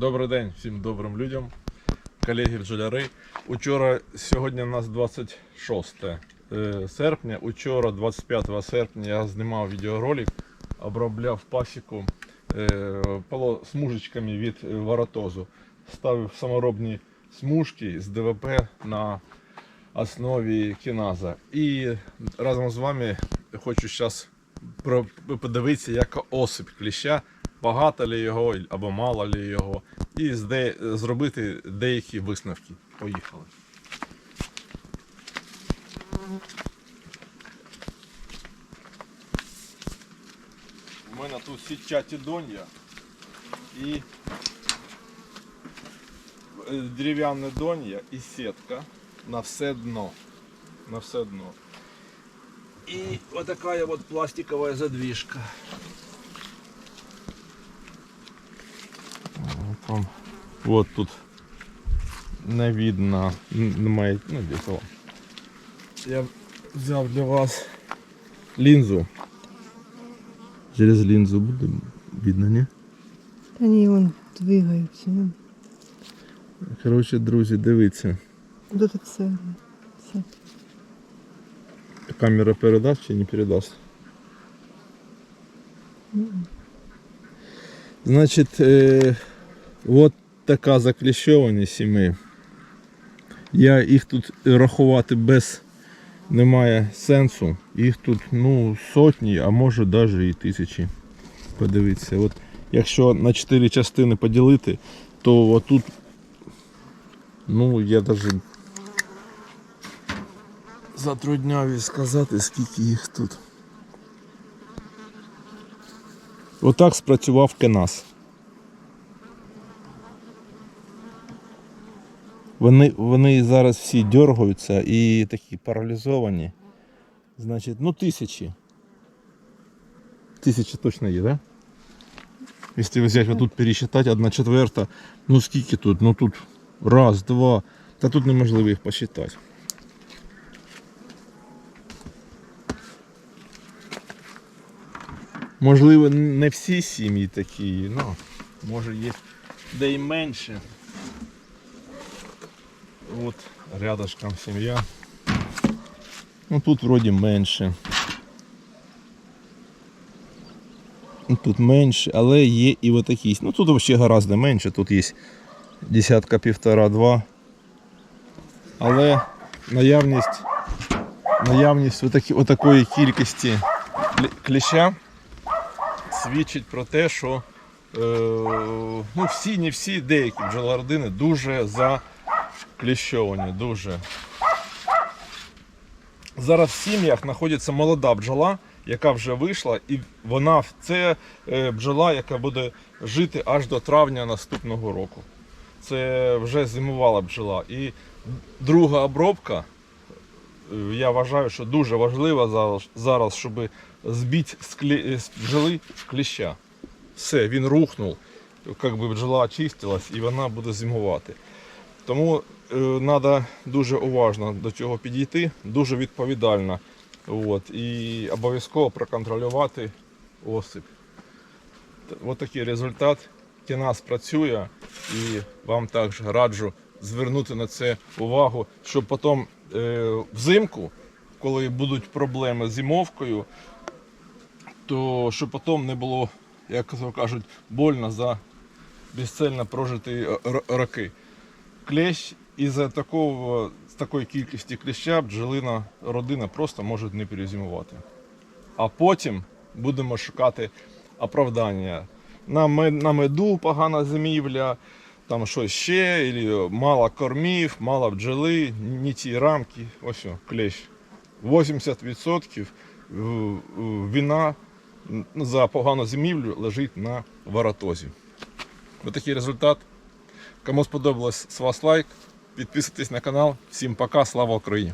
Добрий день всім добрим людям, колеги бджоляри. Учора, сьогодні у нас 26 е, серпня. Учора, 25 серпня, я знімав відеоролик, обробляв пасіку е, смужечками від е, воротозу. Ставив саморобні смужки з ДВП на основі кіназа. І разом з вами хочу зараз подивитися, яка осип кліща, багато ли його або мало ли його, і зробити деякі висновки. Поїхали. У мене тут сітчаті донья і е, дерев'яне донья і сітка на все дно. На все дно. И вот такая вот пластиковая задвижка. Там, вот тут не видно, немає, ну десь. Я взяв для вас лінзу. Через лінзу буде видно, не? Та ні, вон двигаються. Ну, Коротше, друзі, дивіться. Куди так все? все. Камера передасть чи не передасть? Значить, е, от така закліщованість сімей. Я їх тут рахувати без немає сенсу. Їх тут ну, сотні, а може навіть і тисячі. Подивіться, от якщо на 4 частини поділити, то отут, ну я навіть затрудняюсь сказати, скільки їх тут. Отак спрацював Кенас. Вони, вони зараз всі дергаються і такі паралізовані. Значить, ну тисячі. Тисячі точно є, да? Якщо взяти тут пересчитати, одна четверта, ну скільки тут? Ну тут раз, два. Та тут неможливо їх посчитати. Можливо, не всі сім'ї такі, ну, може є де й менше. От рядышком сім'я. Ну тут вроді менше. Ну, Тут менше, але є і отакі. Ну тут взагалі гораздо менше, тут є десятка півтора-два. Але наявність, наявність отакі, отакої кількості клі- кліща свідчить про те, що е, ну, всі, не всі, деякі бджолородини дуже закліщовані, дуже. Зараз в сім'ях знаходиться молода бджола, яка вже вийшла, і вона це е, бджола, яка буде жити аж до травня наступного року. Це вже зимувала бджола. І друга обробка, е, я вважаю, що дуже важлива зараз, щоб збити з, клі... з бджоли кліща. Все, він рухнув, як би бджола очистилась і вона буде зимувати. Тому треба дуже уважно до цього підійти, дуже відповідально. От, і обов'язково проконтролювати осип. От такий результат. Кінас працює і вам також раджу звернути на це увагу, щоб потім е, взимку, коли будуть проблеми з зимовкою, то щоб потім не було, як кажуть, больно за безцельно прожиті е, роки. Клещ із-за такого, з такої кількості кліща бджолина родина просто може не перезимувати. А потім будемо шукати оправдання. На, на меду погана зимівля, там щось ще, і мало кормів, мало бджоли, не ті рамки. Ось о, клещ. 80% в- в- вина за погану зимівлю лежить на воротозі. Ось такий результат. Кому сподобалось, з вас лайк. Підписуйтесь на канал. Всім пока, слава Україні!